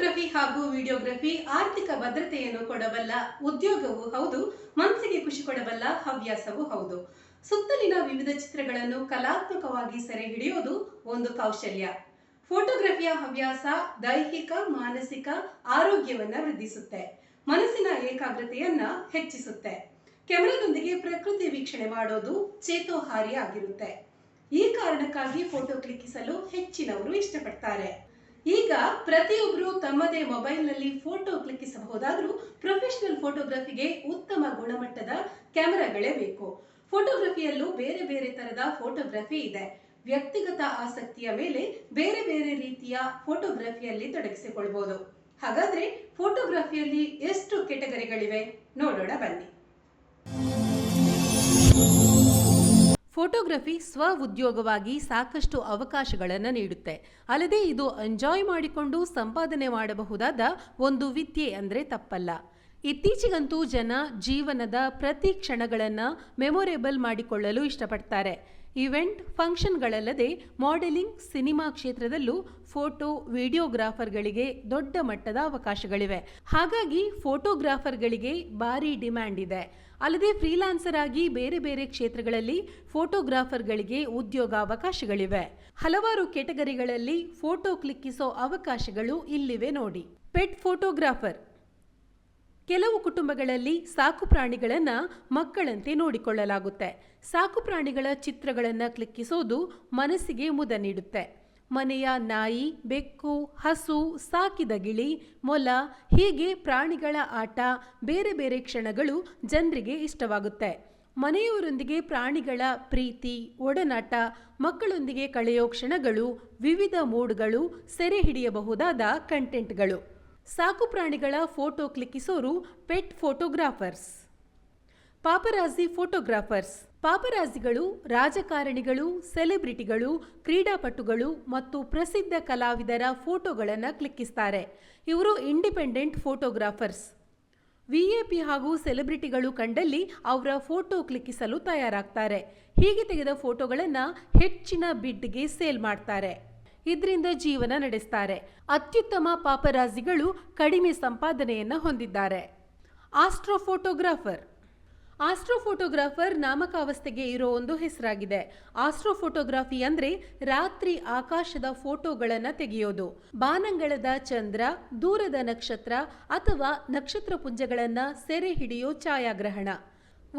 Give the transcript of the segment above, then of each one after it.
Photography ಹಾಗೂ videography ಆರ್ಥಿಕ ಭದ್ರತೆಯನ್ನು ಕೊಡಬಲ್ಲ ಉದ್ಯೋಗವೂ ಹೌದು, ಮನಸ್ಸಿಗೆ ಖುಷಿ ಕೊಡಬಲ್ಲ ಹವ್ಯಾಸವೂ ಹೌದು. ಸುತ್ತಲಿನ ವಿವಿಧ ಚಿತ್ರಗಳನ್ನು ಕಲಾತ್ಮಕವಾಗಿ ಸೆರೆ ಹಿಡಿಯೋದು ಒಂದು ಕೌಶಲ್ಯ. ಫೋಟೋಗ್ರಫಿಯ ಹವ್ಯಾಸ ದೈಹಿಕ, ಮಾನಸಿಕ ಆರೋಗ್ಯವನ್ನ ವೃದ್ಧಿಸುತ್ತೆ. ಮನಸ್ಸಿನ ಏಕಾಗ್ರತೆಯನ್ನ ಹೆಚ್ಚಿಸುತ್ತೆ. ಕೆಮರಾದೊಂದಿಗೆ ಪ್ರಕೃತಿ ವೀಕ್ಷಣೆ ಮಾಡೋದು ಚೇತೋಹಾರಿ ಆಗಿರುತ್ತೆ. ಈ ಕಾರಣಕ್ಕಾಗಿ ಫೋಟೋ ಕ್ಲಿಕ್ಕಿಸಲು ಹೆಚ್ಚಿನವರು ಇಷ್ಟಪಡ್ತಾರೆ. ಈಗ ಪ್ರತಿಯೊಬ್ಬರು ತಮ್ಮದೇ ಮೊಬೈಲ್ನಲ್ಲಿ ಫೋಟೋ ಕ್ಲಿಕ್ಕಿಸಬಹುದಾದ್ರೂ ಪ್ರೊಫೆಷನಲ್ ಫೋಟೋಗ್ರಫಿಗೆ ಉತ್ತಮ ಗುಣಮಟ್ಟದ ಕ್ಯಾಮೆರಾಗಳೇ ಬೇಕು. ಫೋಟೋಗ್ರಫಿಯಲ್ಲೂ ಬೇರೆ ಬೇರೆ ತರದ ಫೋಟೋಗ್ರಫಿ ಇದೆ. ವ್ಯಕ್ತಿಗತ ಆಸಕ್ತಿಯ ಮೇಲೆ ಬೇರೆ ಬೇರೆ ರೀತಿಯ ಫೋಟೋಗ್ರಫಿಯಲ್ಲಿ ತೊಡಗಿಸಿಕೊಳ್ಬಹುದು ಹಾಗಾದ್ರೆ ಫೋಟೋಗ್ರಫಿಯಲ್ಲಿ ಎಷ್ಟು ಕೆಟಗರಿಗಳಿವೆ? ನೋಡೋಣ ಬನ್ನಿ. ಫೋಟೋಗ್ರಫಿ ಸ್ವ ಉದ್ಯೋಗವಾಗಿ ಸಾಕಷ್ಟು ಅವಕಾಶಗಳನ್ನು ನೀಡುತ್ತೆ. ಅಲ್ಲದೆ ಇದು ಎಂಜಾಯ್ ಮಾಡಿಕೊಂಡು ಸಂಪಾದನೆ ಮಾಡಬಹುದಾದ ಒಂದು ವಿದ್ಯೆ ಅಂದರೆ ತಪ್ಪಲ್ಲ. ಇತ್ತೀಚೆಗಂತೂ ಜನ ಜೀವನದ ಪ್ರತಿ ಕ್ಷಣಗಳನ್ನು ಮೆಮೊರೇಬಲ್ ಮಾಡಿಕೊಳ್ಳಲು ಇಷ್ಟಪಡ್ತಾರೆ. ಇವೆಂಟ್ ಫಂಕ್ಷನ್ಗಳಲ್ಲದೆ ಮಾಡೆಲಿಂಗ್ ಸಿನಿಮಾ ಕ್ಷೇತ್ರದಲ್ಲೂ ಫೋಟೋ ವಿಡಿಯೋಗ್ರಾಫರ್ಗಳಿಗೆ ದೊಡ್ಡ ಮಟ್ಟದ ಅವಕಾಶಗಳಿವೆ. ಹಾಗಾಗಿ ಫೋಟೋಗ್ರಾಫರ್ಗಳಿಗೆ ಭಾರಿ ಡಿಮ್ಯಾಂಡ್ ಇದೆ. ಅಲ್ಲದೆ ಫ್ರೀಲಾನ್ಸರ್ ಆಗಿ ಬೇರೆ ಬೇರೆ ಕ್ಷೇತ್ರಗಳಲ್ಲಿ ಫೋಟೋಗ್ರಾಫರ್ಗಳಿಗೆ ಉದ್ಯೋಗಾವಕಾಶಗಳಿವೆ ಹಲವಾರು ಕೆಟಗರಿಗಳಲ್ಲಿ ಫೋಟೋ ಕ್ಲಿಕ್ಕಿಸೋ ಅವಕಾಶಗಳು ಇಲ್ಲಿವೆ ನೋಡಿ. Pet photographer. ಕೆಲವು ಕುಟುಂಬಗಳಲ್ಲಿ ಸಾಕು ಪ್ರಾಣಿಗಳನ್ನು ಮಕ್ಕಳಂತೆ ನೋಡಿಕೊಳ್ಳಲಾಗುತ್ತೆ. ಸಾಕು ಪ್ರಾಣಿಗಳ ಚಿತ್ರಗಳನ್ನು ಕ್ಲಿಕ್ಕಿಸೋದು ಮನಸ್ಸಿಗೆ ಮುದ ನೀಡುತ್ತೆ. ಮನೆಯ ನಾಯಿ, ಬೆಕ್ಕು, ಹಸು, ಸಾಕಿದ ಗಿಳಿ, ಮೊಲ ಹೀಗೆ ಪ್ರಾಣಿಗಳ ಆಟ ಬೇರೆ ಬೇರೆ ಕ್ಷಣಗಳು ಜನರಿಗೆ ಇಷ್ಟವಾಗುತ್ತೆ. ಮನೆಯವರೊಂದಿಗೆ ಪ್ರಾಣಿಗಳ ಪ್ರೀತಿ, ಒಡನಾಟ, ಮಕ್ಕಳೊಂದಿಗೆ ಕಳೆಯೋ ಕ್ಷಣಗಳು, ವಿವಿಧ ಮೂಡ್ಗಳು, ಸೆರೆ ಹಿಡಿಯಬಹುದಾದ ಕಂಟೆಂಟ್ಗಳು. ಸಾಕು ಪ್ರಾಣಿಗಳ ಫೋಟೋ ಕ್ಲಿಕ್ಕಿಸೋರು ಪೆಟ್ ಫೋಟೋಗ್ರಾಫರ್ಸ್. Paparazzi photographers. ಪಾಪರಾಜಿಗಳು, ರಾಜಕಾರಣಿಗಳು, ಸೆಲೆಬ್ರಿಟಿಗಳು, ಕ್ರೀಡಾಪಟುಗಳು ಮತ್ತು ಪ್ರಸಿದ್ಧ ಕಲಾವಿದರ ಫೋಟೋಗಳನ್ನು ಕ್ಲಿಕ್ಕಿಸ್ತಾರೆ. ಇವರು independent photographers. V I P ಹಾಗೂ ಸೆಲೆಬ್ರಿಟಿಗಳು ಕಂಡಲ್ಲಿ ಅವರ ಫೋಟೋ ಕ್ಲಿಕ್ಕಿಸಲು ತಯಾರಾಗ್ತಾರೆ. ಹೀಗೆ ತೆಗೆದ ಫೋಟೋಗಳನ್ನು ಹೆಚ್ಚಿನ ಬಿಡ್ಗೆ ಸೇಲ್ ಮಾಡ್ತಾರೆ. ಇದರಿಂದ ಜೀವನ ನಡೆಸ್ತಾರೆ. ಅತ್ಯುತ್ತಮ ಪಾಪರಾಜಿಗಳು ಕಡಿಮೆ ಸಂಪಾದನೆಯನ್ನು ಹೊಂದಿದ್ದಾರೆ. ಆಸ್ಟ್ರೋಫೋಟೋಗ್ರಾಫರ್ ಆಸ್ಟ್ರೋಫೋಟೋಗ್ರಾಫರ್ ನಾಮಕಾವಸ್ಥೆಗೆ ಇರೋ ಒಂದು ಹೆಸರಾಗಿದೆ. ಆಸ್ಟ್ರೋಫೋಟೋಗ್ರಫಿ ಅಂದ್ರೆ ರಾತ್ರಿ ಆಕಾಶದ ಫೋಟೋಗಳನ್ನು ತೆಗೆಯೋದು. ಬಾನಂಗಳದ ಚಂದ್ರ, ದೂರದ ನಕ್ಷತ್ರ ಅಥವಾ ನಕ್ಷತ್ರ ಪುಂಜಗಳನ್ನು ಸೆರೆ ಹಿಡಿಯೋ ಛಾಯಾಗ್ರಹಣ.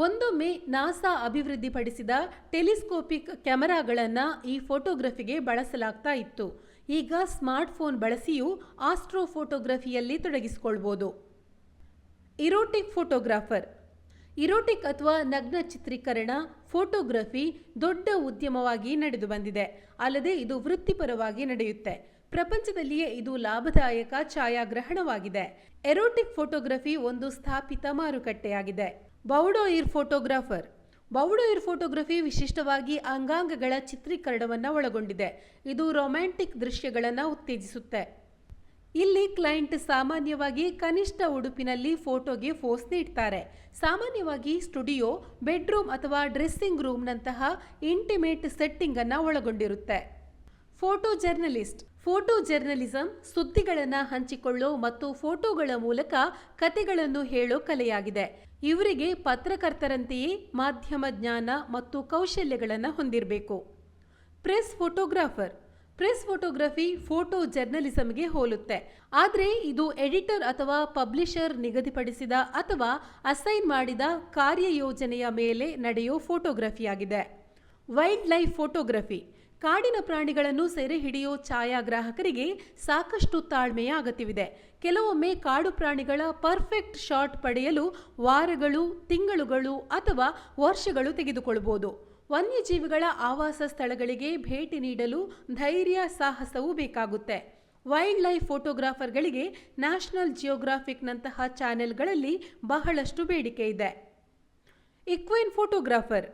ಒಂದೊಮ್ಮೆ ನಾಸಾ ಅಭಿವೃದ್ಧಿಪಡಿಸಿದ ಟೆಲಿಸ್ಕೋಪಿಕ್ ಕ್ಯಾಮೆರಾಗಳನ್ನು ಈ ಫೋಟೋಗ್ರಫಿಗೆ ಬಳಸಲಾಗ್ತಾ ಇತ್ತು. ಈಗ ಸ್ಮಾರ್ಟ್ಫೋನ್ ಬಳಸಿಯೂ ಆಸ್ಟ್ರೋಫೋಟೋಗ್ರಫಿಯಲ್ಲಿ ತೊಡಗಿಸಿಕೊಳ್ಬೋದು. ಇರೋಟಿಕ್ ಫೋಟೋಗ್ರಾಫರ್ ಇರೋಟಿಕ್ ಅಥವಾ ನಗ್ನ ಚಿತ್ರೀಕರಣ, ಫೋಟೋಗ್ರಫಿ ದೊಡ್ಡ ಉದ್ಯಮವಾಗಿ ನಡೆದು ಬಂದಿದೆ. ಅಲ್ಲದೆ ಇದು ವೃತ್ತಿಪರವಾಗಿ ನಡೆಯುತ್ತೆ. ಪ್ರಪಂಚದಲ್ಲಿಯೇ ಇದು ಲಾಭದಾಯಕ ಛಾಯಾಗ್ರಹಣವಾಗಿದೆ. ಎರೋಟಿಕ್ ಫೋಟೋಗ್ರಫಿ ಒಂದು ಸ್ಥಾಪಿತ ಮಾರುಕಟ್ಟೆಯಾಗಿದೆ. ಬೌಡೋಯಿರ್ ಫೋಟೋಗ್ರಾಫರ್. ಬೌಡೋಯಿರ್ ಫೋಟೋಗ್ರಫಿ ವಿಶಿಷ್ಟವಾಗಿ ಅಂಗಾಂಗಗಳ ಚಿತ್ರೀಕರಣವನ್ನು ಒಳಗೊಂಡಿದೆ. ಇದು ರೊಮ್ಯಾಂಟಿಕ್ ದೃಶ್ಯಗಳನ್ನು ಉತ್ತೇಜಿಸುತ್ತೆ. ಇಲ್ಲಿ ಕ್ಲೈಂಟ್ ಸಾಮಾನ್ಯವಾಗಿ ಕನಿಷ್ಠ ಉಡುಪಿನಲ್ಲಿ ಫೋಟೋಗೆ ಫೋಸ್ ನೀಡ್ತಾರೆ. ಸಾಮಾನ್ಯವಾಗಿ ಸ್ಟುಡಿಯೋ, ಬೆಡ್ರೂಮ್ ಅಥವಾ ಡ್ರೆಸ್ಸಿಂಗ್ ರೂಮ್ನಂತಹ ಇಂಟಿಮೇಟ್ ಸೆಟ್ಟಿಂಗ್ ಅನ್ನು ಒಳಗೊಂಡಿರುತ್ತೆ. Photo journalist. ಫೋಟೋ ಜರ್ನಲಿಸಂ ಸುದ್ದಿಗಳನ್ನು ಹಂಚಿಕೊಳ್ಳೋ ಮತ್ತು ಫೋಟೋಗಳ ಮೂಲಕ ಕತೆಗಳನ್ನು ಹೇಳೋ ಕಲೆಯಾಗಿದೆ. ಇವರಿಗೆ ಪತ್ರಕರ್ತರಂತೆಯೇ ಮಾಧ್ಯಮ ಜ್ಞಾನ ಮತ್ತು ಕೌಶಲ್ಯಗಳನ್ನು ಹೊಂದಿರಬೇಕು. Press photographer. Press photography photo ಜರ್ನಲಿಸಂಗೆ ಹೋಲುತ್ತೆ. ಆದರೆ ಇದು ಎಡಿಟರ್ ಅಥವಾ ಪಬ್ಲಿಷರ್ ನಿಗದಿಪಡಿಸಿದ ಅಥವಾ ಅಸೈನ್ ಮಾಡಿದ ಕಾರ್ಯಯೋಜನೆಯ ಮೇಲೆ ನಡೆಯೋ ಫೋಟೋಗ್ರಫಿಯಾಗಿದೆ. ವೈಲ್ಡ್ ಲೈಫ್ ಫೋಟೋಗ್ರಫಿ, ಕಾಡಿನ ಪ್ರಾಣಿಗಳನ್ನು ಸೆರೆ ಹಿಡಿಯೋ ಛಾಯಾಗ್ರಾಹಕರಿಗೆ ಸಾಕಷ್ಟು ತಾಳ್ಮೆಯ ಅಗತ್ಯವಿದೆ. ಕೆಲವೊಮ್ಮೆ ಕಾಡು ಪ್ರಾಣಿಗಳ ಪರ್ಫೆಕ್ಟ್ ಶಾಟ್ ಪಡೆಯಲು ವಾರಗಳು, ತಿಂಗಳುಗಳು ಅಥವಾ ವರ್ಷಗಳು ತೆಗೆದುಕೊಳ್ಳಬಹುದು ವನ್ಯಜೀವಿಗಳ ಆವಾಸ ಸ್ಥಳಗಳಿಗೆ ಭೇಟಿ ನೀಡಲು ಧೈರ್ಯ ಸಾಹಸವೂ ಬೇಕಾಗುತ್ತೆ. ವೈಲ್ಡ್ ಲೈಫ್ ಫೋಟೋಗ್ರಾಫರ್ಗಳಿಗೆ ನ್ಯಾಷನಲ್ ಜಿಯೋಗ್ರಾಫಿಕ್ನಂತಹ ಚಾನೆಲ್ಗಳಲ್ಲಿ ಬಹಳಷ್ಟು ಬೇಡಿಕೆ ಇದೆ. ಇಕ್ವೈನ್ ಫೋಟೋಗ್ರಾಫರ್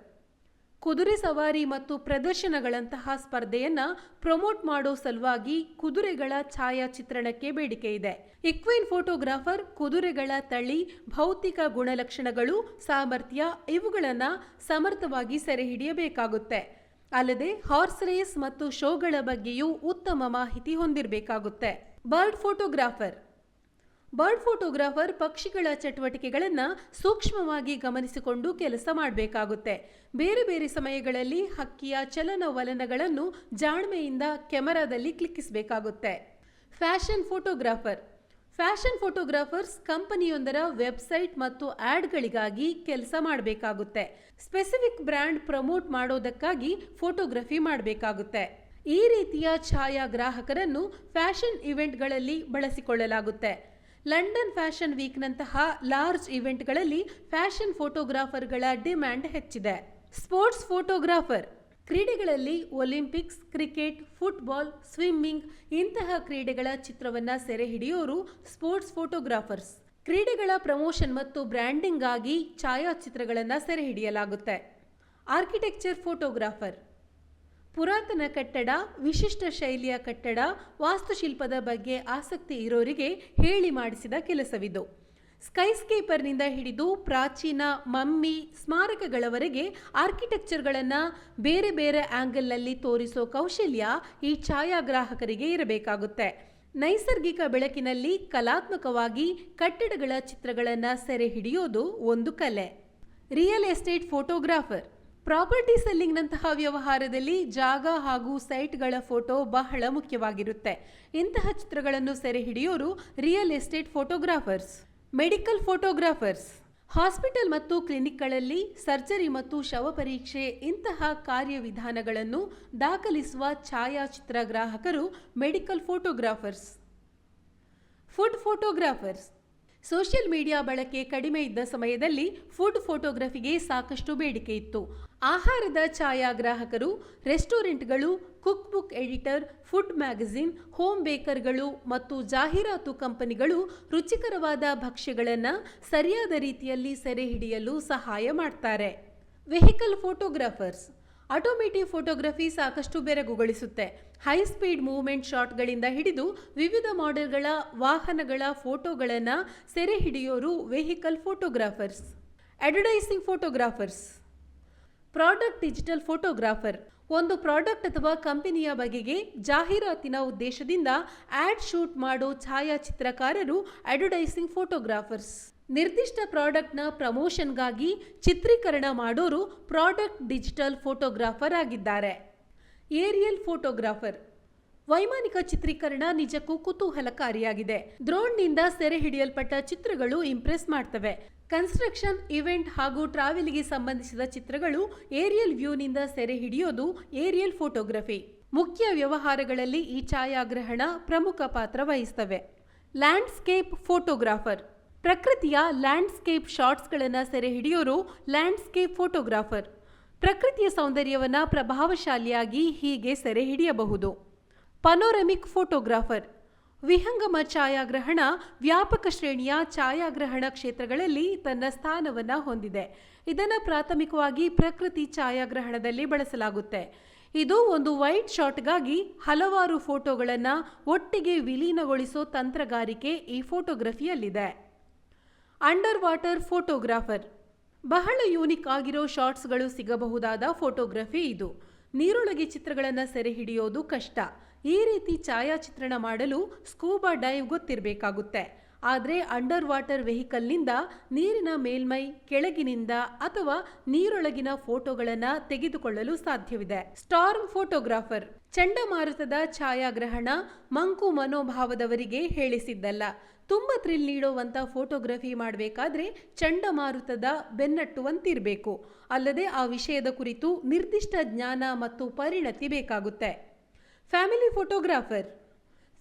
ಕುದುರೆ ಸವಾರಿ ಮತ್ತು ಪ್ರದರ್ಶನಗಳಂತಹ ಸ್ಪರ್ಧೆಯನ್ನ ಪ್ರಮೋಟ್ ಮಾಡೋ ಸಲುವಾಗಿ ಕುದುರೆಗಳ ಛಾಯಾಚಿತ್ರಣಕ್ಕೆ ಬೇಡಿಕೆ ಇದೆ. ಇಕ್ವೈನ್ ಫೋಟೋಗ್ರಾಫರ್, ಕುದುರೆಗಳ ತಳಿ, ಭೌತಿಕ ಗುಣಲಕ್ಷಣಗಳು, ಸಾಮರ್ಥ್ಯ ಇವುಗಳನ್ನು ಸಮರ್ಥವಾಗಿ ಸೆರೆ ಹಿಡಿಯಬೇಕಾಗುತ್ತೆ. ಅಲ್ಲದೆ ಹಾರ್ಸ್ ರೇಸ್ ಮತ್ತು ಶೋಗಳ ಬಗ್ಗೆಯೂ ಉತ್ತಮ ಮಾಹಿತಿ ಹೊಂದಿರಬೇಕಾಗುತ್ತೆ. ಬರ್ಡ್ ಫೋಟೋಗ್ರಾಫರ್ ಬರ್ಡ್ ಫೋಟೋಗ್ರಾಫರ್ ಪಕ್ಷಿಗಳ ಚಟುವಟಿಕೆಗಳನ್ನು ಸೂಕ್ಷ್ಮವಾಗಿ ಗಮನಿಸಿಕೊಂಡು ಕೆಲಸ ಮಾಡಬೇಕಾಗುತ್ತೆ. ಬೇರೆ ಬೇರೆ ಸಮಯಗಳಲ್ಲಿ ಹಕ್ಕಿಯ ಚಲನವಲನಗಳನ್ನು ಜಾಣ್ಮೆಯಿಂದ ಕ್ಯಾಮರಾದಲ್ಲಿ ಕ್ಲಿಕ್ಕಿಸಬೇಕಾಗುತ್ತೆ. Fashion photographer. ಫ್ಯಾಷನ್ ಫೋಟೋಗ್ರಾಫರ್ಸ್ ಕಂಪನಿಯೊಂದರ ವೆಬ್ಸೈಟ್ ಮತ್ತು ಆ್ಯಡ್ಗಳಿಗಾಗಿ ಕೆಲಸ ಮಾಡಬೇಕಾಗುತ್ತೆ. ಸ್ಪೆಸಿಫಿಕ್ ಬ್ರ್ಯಾಂಡ್ ಪ್ರಮೋಟ್ ಮಾಡೋದಕ್ಕಾಗಿ ಫೋಟೋಗ್ರಫಿ ಮಾಡಬೇಕಾಗುತ್ತೆ. ಈ ರೀತಿಯ ಛಾಯಾಗ್ರಾಹಕರನ್ನು ಫ್ಯಾಷನ್ ಇವೆಂಟ್ಗಳಲ್ಲಿ ಬಳಸಿಕೊಳ್ಳಲಾಗುತ್ತೆ. ಲಂಡನ್ ಫ್ಯಾಷನ್ ವೀಕ್ನಂತಹ ಲಾರ್ಜ್ ಇವೆಂಟ್ಗಳಲ್ಲಿ ಫ್ಯಾಷನ್ ಫೋಟೋಗ್ರಾಫರ್ಗಳ ಡಿಮ್ಯಾಂಡ್ ಹೆಚ್ಚಿದೆ. ಸ್ಪೋರ್ಟ್ಸ್ ಫೋಟೋಗ್ರಾಫರ್, ಕ್ರೀಡೆಗಳಲ್ಲಿ ಒಲಿಂಪಿಕ್ಸ್, ಕ್ರಿಕೆಟ್, ಫುಟ್ಬಾಲ್, ಸ್ವಿಮ್ಮಿಂಗ್ ಇಂತಹ ಕ್ರೀಡೆಗಳ ಚಿತ್ರವನ್ನು ಸೆರೆ ಹಿಡಿಯೋರು ಸ್ಪೋರ್ಟ್ಸ್ ಫೋಟೋಗ್ರಾಫರ್ಸ್. ಕ್ರೀಡೆಗಳ ಪ್ರಮೋಷನ್ ಮತ್ತು ಬ್ರ್ಯಾಂಡಿಂಗ್ ಆಗಿ ಛಾಯಾಚಿತ್ರಗಳನ್ನು ಸೆರೆ ಹಿಡಿಯಲಾಗುತ್ತೆ. ಆರ್ಕಿಟೆಕ್ಚರ್ ಫೋಟೋಗ್ರಾಫರ್ ಪುರಾತನ ಕಟ್ಟಡ, ವಿಶಿಷ್ಟ ಶೈಲಿಯ ಕಟ್ಟಡ, ವಾಸ್ತುಶಿಲ್ಪದ ಬಗ್ಗೆ ಆಸಕ್ತಿ ಇರೋರಿಗೆ ಹೇಳಿ ಮಾಡಿಸಿದ ಕೆಲಸವಿದು. ಸ್ಕೈಸ್ಕೇಪರ್ನಿಂದ ಹಿಡಿದು ಪ್ರಾಚೀನ ಮಮ್ಮಿ ಸ್ಮಾರಕಗಳವರೆಗೆ ಆರ್ಕಿಟೆಕ್ಚರ್ಗಳನ್ನು ಬೇರೆ ಬೇರೆ ಆ್ಯಂಗಲ್ನಲ್ಲಿ ತೋರಿಸೋ ಕೌಶಲ್ಯ ಈ ಛಾಯಾಗ್ರಾಹಕರಿಗೆ ಇರಬೇಕಾಗುತ್ತೆ. ನೈಸರ್ಗಿಕ ಬೆಳಕಿನಲ್ಲಿ ಕಲಾತ್ಮಕವಾಗಿ ಕಟ್ಟಡಗಳ ಚಿತ್ರಗಳನ್ನು ಸೆರೆ ಹಿಡಿಯೋದು ಒಂದು ಕಲೆ. ರಿಯಲ್ ಎಸ್ಟೇಟ್ ಫೋಟೋಗ್ರಾಫರ್ ಪ್ರಾಪರ್ಟಿ ಸೆಲ್ಲಿಂಗ್ನಂತಹ ವ್ಯವಹಾರದಲ್ಲಿ ಜಾಗ ಹಾಗೂ ಸೈಟ್ಗಳ ಫೋಟೋ ಬಹಳ ಮುಖ್ಯವಾಗಿರುತ್ತೆ. ಇಂತಹ ಚಿತ್ರಗಳನ್ನು ಸೆರೆ ಹಿಡಿಯೋರು real estate photographers, medical photographers. Hospital ಮತ್ತು ಕ್ಲಿನಿಕ್ಗಳಲ್ಲಿ ಸರ್ಜರಿ ಮತ್ತು ಶವ ಪರೀಕ್ಷೆ ಇಂತಹ ಕಾರ್ಯವಿಧಾನಗಳನ್ನು ದಾಖಲಿಸುವ ಛಾಯಾಚಿತ್ರ ಗ್ರಾಹಕರು medical photographers. Food photographers. Social media ಬಳಕೆ ಕಡಿಮೆ ಇದ್ದ ಸಮಯದಲ್ಲಿ ಫುಡ್ ಫೋಟೋಗ್ರಫಿಗೆ ಸಾಕಷ್ಟು ಬೇಡಿಕೆ ಇತ್ತು. ಆಹಾರದ ಛಾಯಾಗ್ರಾಹಕರು, ರೆಸ್ಟೋರೆಂಟ್ಗಳು cook book editor, food magazine, home ಬೇಕರ್ಗಳು ಮತ್ತು ಜಾಹೀರಾತು ಕಂಪನಿಗಳು ರುಚಿಕರವಾದ ಭಕ್ಷ್ಯಗಳನ್ನು ಸರಿಯಾದ ರೀತಿಯಲ್ಲಿ ಸೆರೆ ಹಿಡಿಯಲು ಸಹಾಯ ಮಾಡ್ತಾರೆ. ವೆಹಿಕಲ್ ಫೋಟೋಗ್ರಾಫರ್ಸ್ ಆಟೋಮೇಟಿವ್ ಫೋಟೋಗ್ರಫಿ ಸಾಕಷ್ಟು ಬೆರಗುಗೊಳಿಸುತ್ತೆ. ಹೈ ಸ್ಪೀಡ್ ಮೂವ್ಮೆಂಟ್ ಶಾಟ್ಗಳಿಂದ ಹಿಡಿದು ವಿವಿಧ ಮಾಡೆಲ್ಗಳ ವಾಹನಗಳ ಫೋಟೋಗಳನ್ನು ಸೆರೆ ಹಿಡಿಯೋರು vehicle photographers. Advertising photographers. Product digital photographer. ಒಂದು ಪ್ರಾಡಕ್ಟ್ ಅಥವಾ ಕಂಪನಿಯ ಬಗೆಗೆ ಜಾಹೀರಾತಿನ ಉದ್ದೇಶದಿಂದ ಆ್ಯಡ್ ಶೂಟ್ ಮಾಡೋ ಛಾಯಾಚಿತ್ರಕಾರರು ಅಡ್ವರ್ಟೈಸಿಂಗ್ ಫೋಟೋಗ್ರಾಫರ್ಸ್. ನಿರ್ದಿಷ್ಟ ಪ್ರಾಡಕ್ಟ್ನ ಪ್ರಮೋಷನ್ಗಾಗಿ ಚಿತ್ರೀಕರಣ ಮಾಡೋರು ಪ್ರಾಡಕ್ಟ್ ಡಿಜಿಟಲ್ ಫೋಟೋಗ್ರಾಫರ್ ಆಗಿದ್ದಾರೆ. Aerial photographer. ವೈಮಾನಿಕ ಚಿತ್ರೀಕರಣ ನಿಜಕ್ಕೂ ಕುತೂಹಲಕಾರಿಯಾಗಿದೆ. ಡ್ರೋನ್ನಿಂದ ಸೆರೆ ಹಿಡಿಯಲ್ಪಟ್ಟ ಚಿತ್ರಗಳು ಇಂಪ್ರೆಸ್ ಮಾಡ್ತವೆ. ಕನ್ಸ್ಟ್ರಕ್ಷನ್ ಇವೆಂಟ್ ಹಾಗೂ ಟ್ರಾವೆಲ್ಗೆ ಸಂಬಂಧಿಸಿದ ಚಿತ್ರಗಳು ಏರಿಯಲ್ ವ್ಯೂನಿಂದ ಸೆರೆ ಹಿಡಿಯೋದು ಏರಿಯಲ್ ಫೋಟೋಗ್ರಫಿ. ಮುಖ್ಯ ವ್ಯವಹಾರಗಳಲ್ಲಿ ಈ ಛಾಯಾಗ್ರಹಣ ಪ್ರಮುಖ ಪಾತ್ರ ವಹಿಸ್ತವೆ. Landscape photographer. ಪ್ರಕೃತಿಯ ಲ್ಯಾಂಡ್ಸ್ಕೇಪ್ ಶಾಟ್ಸ್ಗಳನ್ನು ಸೆರೆ ಹಿಡಿಯೋರು ಲ್ಯಾಂಡ್ಸ್ಕೇಪ್ ಫೋಟೋಗ್ರಾಫರ್. ಪ್ರಕೃತಿಯ ಸೌಂದರ್ಯವನ್ನು ಪ್ರಭಾವಶಾಲಿಯಾಗಿ ಹೀಗೆ ಸೆರೆ ಹಿಡಿಯಬಹುದು. ಪನೋರಮಿಕ್ ಫೋಟೋಗ್ರಾಫರ್. ವಿಹಂಗಮ ಛಾಯಾಗ್ರಹಣ ವ್ಯಾಪಕ ಶ್ರೇಣಿಯ ಛಾಯಾಗ್ರಹಣ ಕ್ಷೇತ್ರಗಳಲ್ಲಿ ತನ್ನ ಸ್ಥಾನವನ್ನು ಹೊಂದಿದೆ. ಇದನ್ನು ಪ್ರಾಥಮಿಕವಾಗಿ ಪ್ರಕೃತಿ ಛಾಯಾಗ್ರಹಣದಲ್ಲಿ ಬಳಸಲಾಗುತ್ತೆ. ಇದು ಒಂದು ವೈಟ್ ಶಾಟ್ಗಾಗಿ ಹಲವಾರು ಫೋಟೋಗಳನ್ನು ಒಟ್ಟಿಗೆ ವಿಲೀನಗೊಳಿಸೋ ತಂತ್ರಗಾರಿಕೆ ಈ ಫೋಟೋಗ್ರಫಿಯಲ್ಲಿದೆ. Underwater photographer. ಬಹಳ ಯೂನಿಕ್ ಆಗಿರೋ ಶಾರ್ಟ್ಸ್ಗಳು ಸಿಗಬಹುದಾದ ಫೋಟೋಗ್ರಫಿ ಇದು. ನೀರೊಳಗೆ ಚಿತ್ರಗಳನ್ನು ಸೆರೆ ಹಿಡಿಯೋದು ಕಷ್ಟ. ಈ ರೀತಿ ಛಾಯಾಚಿತ್ರಣ ಮಾಡಲು ಸ್ಕೂಬಾ ಡೈವ್ ಗೊತ್ತಿರಬೇಕಾಗುತ್ತೆ. ಆದರೆ ಅಂಡರ್ ವಾಟರ್ ವೆಹಿಕಲ್ನಿಂದ ನೀರಿನ ಮೇಲ್ಮೈ, ಕೆಳಗಿನಿಂದ ಅಥವಾ ನೀರೊಳಗಿನ ಫೋಟೋಗಳನ್ನು ತೆಗೆದುಕೊಳ್ಳಲು ಸಾಧ್ಯವಿದೆ. ಸ್ಟಾರ್ಮ್ ಫೋಟೋಗ್ರಾಫರ್ ಚಂಡಮಾರುತದ ಛಾಯಾಗ್ರಹಣ ಮಂಕು ಮನೋಭಾವದವರಿಗೆ ಹೇಳಿಸಿದ್ದಲ್ಲ. ತುಂಬ ಥ್ರಿಲ್ ನೀಡುವಂಥ ಫೋಟೋಗ್ರಫಿ ಮಾಡಬೇಕಾದ್ರೆ ಚಂಡಮಾರುತದ ಬೆನ್ನಟ್ಟುವಂತಿರಬೇಕು. ಅಲ್ಲದೆ ಆ ವಿಷಯದ ಕುರಿತು ನಿರ್ದಿಷ್ಟ ಜ್ಞಾನ ಮತ್ತು ಪರಿಣತಿ ಬೇಕಾಗುತ್ತೆ. ಫ್ಯಾಮಿಲಿ ಫೋಟೋಗ್ರಾಫರ್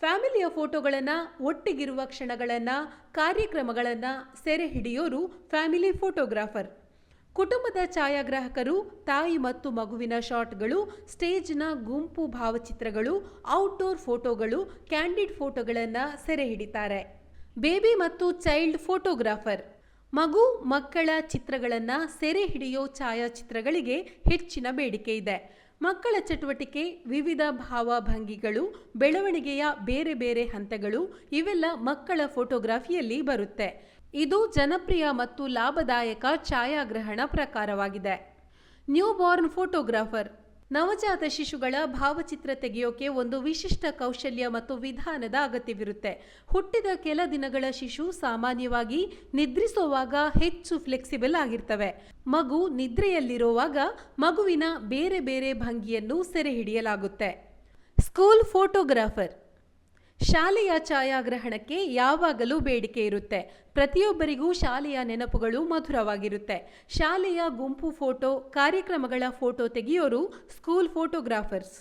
ಫ್ಯಾಮಿಲಿಯ ಫೋಟೋಗಳನ್ನು ಒಟ್ಟಿಗಿರುವ ಕ್ಷಣಗಳನ್ನು, ಕಾರ್ಯಕ್ರಮಗಳನ್ನು ಸೆರೆ ಹಿಡಿಯೋರು ಫ್ಯಾಮಿಲಿ ಫೋಟೋಗ್ರಾಫರ್. ಕುಟುಂಬದ ಛಾಯಾಗ್ರಾಹಕರು, ತಾಯಿ ಮತ್ತು ಮಗುವಿನ ಶಾಟ್ಗಳು, ಸ್ಟೇಜ್ನ ಗುಂಪು ಭಾವಚಿತ್ರಗಳು, ಔಟ್ಡೋರ್ ಫೋಟೋಗಳು, ಕ್ಯಾಂಡಿಡ್ ಫೋಟೋಗಳನ್ನು ಸೆರೆ ಹಿಡಿತಾರೆ. ಬೇಬಿ ಮತ್ತು ಚೈಲ್ಡ್ ಫೋಟೋಗ್ರಾಫರ್. ಮಗು, ಮಕ್ಕಳ ಚಿತ್ರಗಳನ್ನು ಸೆರೆ ಹಿಡಿಯೋ ಛಾಯಾಚಿತ್ರಗಳಿಗೆ ಹೆಚ್ಚಿನ ಬೇಡಿಕೆ ಇದೆ. ಮಕ್ಕಳ ಚಟುವಟಿಕೆ, ವಿವಿಧ ಭಾವಭಂಗಿಗಳು, ಬೆಳವಣಿಗೆಯ ಬೇರೆ ಬೇರೆ ಹಂತಗಳು ಇವೆಲ್ಲ ಮಕ್ಕಳ ಫೋಟೋಗ್ರಫಿಯಲ್ಲಿ ಬರುತ್ತೆ. ಇದು ಜನಪ್ರಿಯ ಮತ್ತು ಲಾಭದಾಯಕ ಛಾಯಾಗ್ರಹಣ ಪ್ರಕಾರವಾಗಿದೆ. ನ್ಯೂಬಾರ್ನ್ ಫೋಟೋಗ್ರಾಫರ್ ನವಜಾತ ಶಿಶುಗಳ ಭಾವಚಿತ್ರ ತೆಗೆಯೋಕೆ ಒಂದು ವಿಶಿಷ್ಟ ಕೌಶಲ್ಯ ಮತ್ತು ವಿಧಾನದ ಅಗತ್ಯವಿರುತ್ತೆ. ಹುಟ್ಟಿದ ಕೆಲ ದಿನಗಳ ಶಿಶು ಸಾಮಾನ್ಯವಾಗಿ ನಿದ್ರಿಸುವಾಗ ಹೆಚ್ಚು ಫ್ಲೆಕ್ಸಿಬಲ್ ಆಗಿರ್ತವೆ. ಮಗು ನಿದ್ರೆಯಲ್ಲಿರುವಾಗ ಮಗುವಿನ ಬೇರೆ ಬೇರೆ ಭಂಗಿಯನ್ನು ಸೆರೆ ಹಿಡಿಯಲಾಗುತ್ತೆ ಸ್ಕೂಲ್ ಫೋಟೋಗ್ರಾಫರ್ ಶಾಲೆಯ ಛಾಯಾಗ್ರಹಣಕ್ಕೆ ಯಾವಾಗಲೂ ಬೇಡಿಕೆ ಇರುತ್ತೆ. ಪ್ರತಿಯೊಬ್ಬರಿಗೂ ಶಾಲೆಯ ನೆನಪುಗಳು ಮಧುರವಾಗಿರುತ್ತೆ. ಶಾಲೆಯ ಗುಂಪು ಫೋಟೋ, ಕಾರ್ಯಕ್ರಮಗಳ ಫೋಟೋ ತೆಗೆಯೋರು ಸ್ಕೂಲ್ ಫೋಟೋಗ್ರಾಫರ್ಸ್.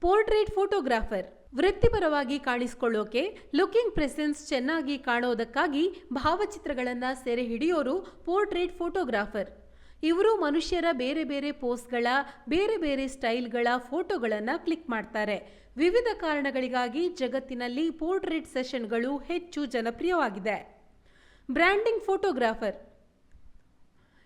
ಪೋರ್ಟ್ರೇಟ್ ಫೋಟೋಗ್ರಾಫರ್ ವೃತ್ತಿಪರವಾಗಿ ಕಾಣಿಸಿಕೊಳ್ಳೋಕೆ, ಲುಕಿಂಗ್ ಪ್ರೆಸೆನ್ಸ್ ಚೆನ್ನಾಗಿ ಕಾಣೋದಕ್ಕಾಗಿ ಭಾವಚಿತ್ರಗಳನ್ನು ಸೆರೆ ಹಿಡಿಯೋರು ಪೋರ್ಟ್ರೇಟ್ ಫೋಟೋಗ್ರಾಫರ್. ಇವರು ಮನುಷ್ಯರ ಬೇರೆ ಬೇರೆ ಪೋಸ್ಗಳ ಬೇರೆ ಬೇರೆ ಸ್ಟೈಲ್ಗಳ ಫೋಟೋಗಳನ್ನು ಕ್ಲಿಕ್ ಮಾಡ್ತಾರೆ. ವಿವಿಧ ಕಾರಣಗಳಿಗಾಗಿ ಜಗತ್ತಿನಲ್ಲಿ ಪೋರ್ಟ್ರೇಟ್ ಸೆಷನ್ಗಳು ಹೆಚ್ಚು ಜನಪ್ರಿಯವಾಗಿದೆ. Branding photographer.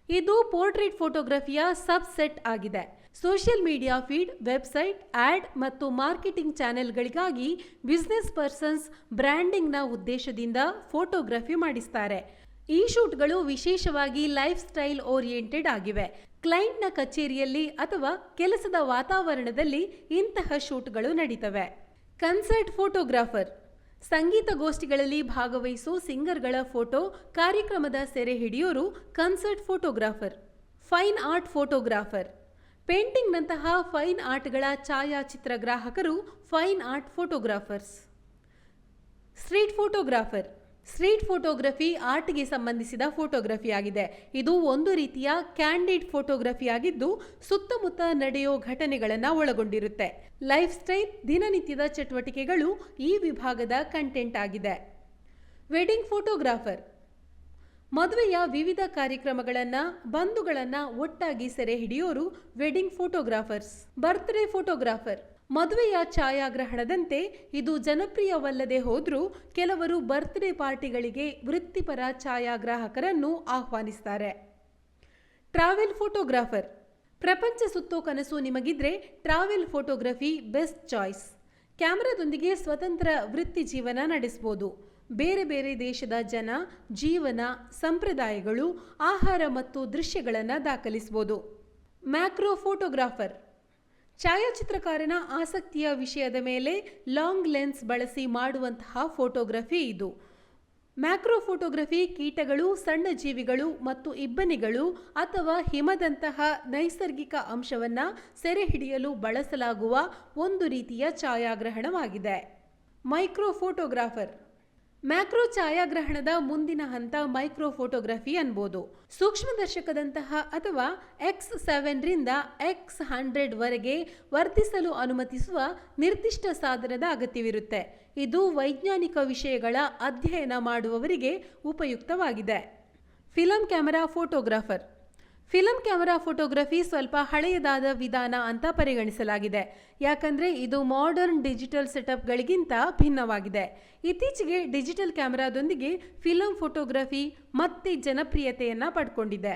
ಇದು ಪೋರ್ಟ್ರೇಟ್ ಫೋಟೋಗ್ರಫಿಯ ಸಬ್ಸೆಟ್ ಆಗಿದೆ. Social media feed, website ad ಮತ್ತು ಮಾರ್ಕೆಟಿಂಗ್ ಚಾನೆಲ್ಗಳಿಗಾಗಿ ಬಿಸ್ನೆಸ್ ಪರ್ಸನ್ಸ್ ಬ್ರ್ಯಾಂಡಿಂಗ್ನ ಉದ್ದೇಶದಿಂದ ಫೋಟೋಗ್ರಫಿ ಮಾಡಿಸ್ತಾರೆ. ಈ ಶೂಟ್ಗಳು ವಿಶೇಷವಾಗಿ ಲೈಫ್ ಸ್ಟೈಲ್ ಓರಿಯೆಂಟೆಡ್ ಆಗಿವೆ. ಕ್ಲೈಂಟ್ನ ಕಚೇರಿಯಲ್ಲಿ ಅಥವಾ ಕೆಲಸದ ವಾತಾವರಣದಲ್ಲಿ ಇಂತಹ ಶೂಟ್ಗಳು ನಡೀತವೆ. Concert photographer. ಸಂಗೀತ ಗೋಷ್ಠಿಗಳಲ್ಲಿ ಭಾಗವಹಿಸೋ ಸಿಂಗರ್ಗಳ ಫೋಟೋ, ಕಾರ್ಯಕ್ರಮದ ಸೆರೆ ಹಿಡಿಯೋರು concert photographer, fine art photographer. ಪೇಂಟಿಂಗ್ನಂತಹ fine ಆರ್ಟ್ಗಳ ಛಾಯಾಚಿತ್ರ ಗ್ರಾಹಕರು fine art photographers. Street photographer. Street photography ಆರ್ಟ್ಗೆ ಸಂಬಂಧಿಸಿದ ಫೋಟೋಗ್ರಫಿ ಆಗಿದೆ ಇದು ಒಂದು ರೀತಿಯ ಕ್ಯಾಂಡಿಡ್ ಫೋಟೋಗ್ರಫಿ ಆಗಿದ್ದು ಸುತ್ತಮುತ್ತ ನಡೆಯೋ ಘಟನೆಗಳನ್ನು ಒಳಗೊಂಡಿರುತ್ತೆ. ಲೈಫ್ ಸ್ಟೈಲ್, ದಿನನಿತ್ಯದ ಚಟುವಟಿಕೆಗಳು ಈ ವಿಭಾಗದ ಕಂಟೆಂಟ್ ಆಗಿದೆ. Wedding photographer. ಮದುವೆಯ ವಿವಿಧ ಕಾರ್ಯಕ್ರಮಗಳನ್ನು, ಬಂಧುಗಳನ್ನು ಒಟ್ಟಾಗಿ ಸೆರೆ ಹಿಡಿಯೋರು ವೆಡ್ಡಿಂಗ್ ಫೋಟೋಗ್ರಾಫರ್ಸ್. Birthday photographer. ಮದುವೆಯ ಛಾಯಾಗ್ರಹಣದಂತೆ ಇದು ಜನಪ್ರಿಯವಲ್ಲದೆ ಹೋದರೂ ಕೆಲವರು ಬರ್ತ್ಡೇ ಪಾರ್ಟಿಗಳಿಗೆ ವೃತ್ತಿಪರ ಛಾಯಾಗ್ರಾಹಕರನ್ನು ಆಹ್ವಾನಿಸ್ತಾರೆ. Travel photographer. ಪ್ರಪಂಚ ಸುತ್ತೋ ಕನಸು ನಿಮಗಿದ್ರೆ ಟ್ರಾವೆಲ್ ಫೋಟೋಗ್ರಫಿ ಬೆಸ್ಟ್ ಚಾಯ್ಸ್. ಕ್ಯಾಮ್ರಾದೊಂದಿಗೆ ಸ್ವತಂತ್ರ ವೃತ್ತಿ ಜೀವನ ನಡೆಸ್ಬೋದು. ಬೇರೆ ಬೇರೆ ದೇಶದ ಜನ, ಜೀವನ, ಸಂಪ್ರದಾಯಗಳು, ಆಹಾರ ಮತ್ತು ದೃಶ್ಯಗಳನ್ನು ದಾಖಲಿಸ್ಬೋದು. Macro photographer. ಛಾಯಾಚಿತ್ರಕಾರನ ಆಸಕ್ತಿಯ ವಿಷಯದ ಮೇಲೆ ಲಾಂಗ್ ಲೆನ್ಸ್ ಬಳಸಿ ಮಾಡುವಂತಹ ಫೋಟೋಗ್ರಫಿ ಇದು. ಮ್ಯಾಕ್ರೋ ಫೋಟೋಗ್ರಫಿ ಕೀಟಗಳು, ಸಣ್ಣ ಜೀವಿಗಳು ಮತ್ತು ಇಬ್ಬನಿಗಳು ಅಥವಾ ಹಿಮದಂತಹ ನೈಸರ್ಗಿಕ ಅಂಶವನ್ನು ಸೆರೆ ಹಿಡಿಯಲು ಬಳಸಲಾಗುವ ಒಂದು ರೀತಿಯ ಛಾಯಾಗ್ರಹಣವಾಗಿದೆ. ಮೈಕ್ರೋ ಫೋಟೋಗ್ರಾಫರ್ ಮ್ಯಾಕ್ರೋ ಛಾಯಾಗ್ರಹಣದ ಮುಂದಿನ ಹಂತ ಮೈಕ್ರೋ ಫೋಟೋಗ್ರಫಿ ಅನ್ಬೋದು. ಸೂಕ್ಷ್ಮದರ್ಶಕದಂತಹ ಅಥವಾ ಎಕ್ಸ್ ಸೆವೆನ್ರಿಂದ ಎಕ್ಸ್ ಹಂಡ್ರೆಡ್ ವರೆಗೆ ವರ್ತಿಸಲು ಅನುಮತಿಸುವ ನಿರ್ದಿಷ್ಟ ಸಾಧನದ ಅಗತ್ಯವಿರುತ್ತೆ. ಇದು ವೈಜ್ಞಾನಿಕ ವಿಷಯಗಳ ಅಧ್ಯಯನ ಮಾಡುವವರಿಗೆ ಉಪಯುಕ್ತವಾಗಿದೆ. Film camera photographer film camera photography ಸ್ವಲ್ಪ ಹಳೆಯದಾದ ವಿಧಾನ ಅಂತ ಪರಿಗಣಿಸಲಾಗಿದೆ. ಯಾಕಂದರೆ ಇದು ಮಾಡರ್ನ್ ಡಿಜಿಟಲ್ ಸೆಟಪ್ಗಳಿಗಿಂತ ಭಿನ್ನವಾಗಿದೆ. ಇತ್ತೀಚೆಗೆ ಡಿಜಿಟಲ್ ಕ್ಯಾಮರಾದೊಂದಿಗೆ ಫಿಲಂ ಫೋಟೋಗ್ರಫಿ ಮತ್ತೆ ಜನಪ್ರಿಯತೆಯನ್ನು ಪಡ್ಕೊಂಡಿದೆ.